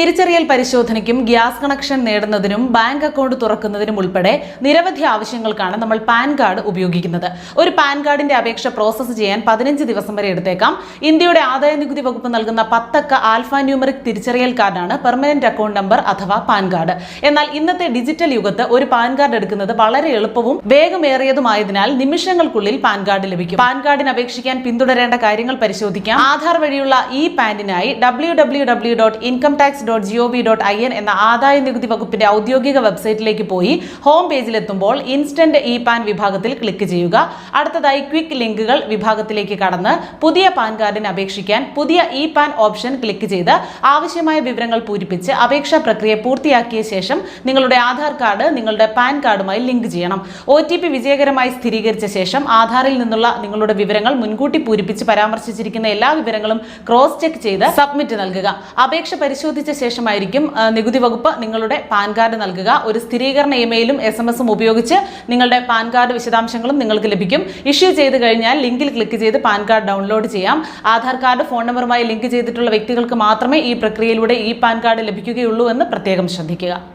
തിരിച്ചറിയൽ പരിശോധനയ്ക്കും gas connection നേടുന്നതിനും ബാങ്ക് അക്കൗണ്ട് തുറക്കുന്നതിനും ഉൾപ്പെടെ നിരവധി ആവശ്യങ്ങൾക്കാണ് നമ്മൾ പാൻ കാർഡ് ഉപയോഗിക്കുന്നത്. ഒരു പാൻ കാർഡിന്റെ അപേക്ഷ പ്രോസസ്സ് ചെയ്യാൻ പതിനഞ്ച് ദിവസം വരെ എടുത്തേക്കാം. ഇന്ത്യയുടെ ആദായ നികുതി വകുപ്പ് നൽകുന്ന പത്തക്ക ആൽഫ ന്യൂമറിക് തിരിച്ചറിയൽ കാർഡാണ് പെർമനന്റ് അക്കൗണ്ട് നമ്പർ അഥവാ പാൻ കാർഡ്. എന്നാൽ ഇന്നത്തെ ഡിജിറ്റൽ യുഗത്ത് ഒരു പാൻ കാർഡ് എടുക്കുന്നത് വളരെ എളുപ്പവും വേഗമേറിയതുമായതിനാൽ നിമിഷങ്ങൾക്കുള്ളിൽ പാൻ കാർഡ് ലഭിക്കും. പാൻ കാർഡിന് അപേക്ഷിക്കാൻ പിന്തുടരേണ്ട കാര്യങ്ങൾ പരിശോധിക്കാം. ആധാർ വഴിയുള്ള ഈ പാനിനായി W W W dot income tax dot G O V dot I N എന്ന ആദായ നികുതി വകുപ്പിന്റെ ഔദ്യോഗിക വെബ്സൈറ്റിലേക്ക് പോയി ഹോം പേജിലെത്തുമ്പോൾ ഇൻസ്റ്റന്റ് ഇ പാൻ വിഭാഗത്തിൽ ക്ലിക്ക് ചെയ്യുക. അടുത്തതായി ക്വിക്ക് ലിങ്കുകൾ വിഭാഗത്തിലേക്ക് കടന്ന് പുതിയ പാൻ കാർഡിന് അപേക്ഷിക്കാൻ പുതിയ ഇ പാൻ ഓപ്ഷൻ ക്ലിക്ക് ചെയ്ത് ആവശ്യമായ വിവരങ്ങൾ പൂരിപ്പിച്ച് അപേക്ഷാ പ്രക്രിയ പൂർത്തിയാക്കിയ ശേഷം നിങ്ങളുടെ ആധാർ കാർഡ് നിങ്ങളുടെ പാൻ കാർഡുമായി ലിങ്ക് ചെയ്യണം. ഒ വിജയകരമായി സ്ഥിരീകരിച്ച ശേഷം ആധാറിൽ നിന്നുള്ള നിങ്ങളുടെ വിവരങ്ങൾ മുൻകൂട്ടി പൂരിപ്പിച്ച് പരാമർശിച്ചിരിക്കുന്ന എല്ലാ വിവരങ്ങളും ക്രോസ് ചെക്ക് ചെയ്ത് സബ്മിറ്റ് നൽകുക. അപേക്ഷ പരിശോധിച്ച ശേഷമായിരിക്കും നികുതി വകുപ്പ് നിങ്ങളുടെ പാൻ കാർഡ് നൽകുക. ഒരു സ്ഥിരീകരണ ഇമെയിലും എസ് എം എസും ഉപയോഗിച്ച് നിങ്ങളുടെ പാൻ കാർഡ് വിശദാംശങ്ങളും നിങ്ങൾക്ക് ലഭിക്കും. ഇഷ്യൂ ചെയ്ത് കഴിഞ്ഞാൽ ലിങ്കിൽ ക്ലിക്ക് ചെയ്ത് പാൻ കാർഡ് ഡൗൺലോഡ് ചെയ്യാം. ആധാർ കാർഡ് ഫോൺ നമ്പറുമായി ലിങ്ക് ചെയ്തിട്ടുള്ള വ്യക്തികൾക്ക് മാത്രമേ ഈ പ്രക്രിയയിലൂടെ ഈ പാൻ കാർഡ് ലഭിക്കുകയുള്ളൂ എന്ന് പ്രത്യേകം ശ്രദ്ധിക്കുക.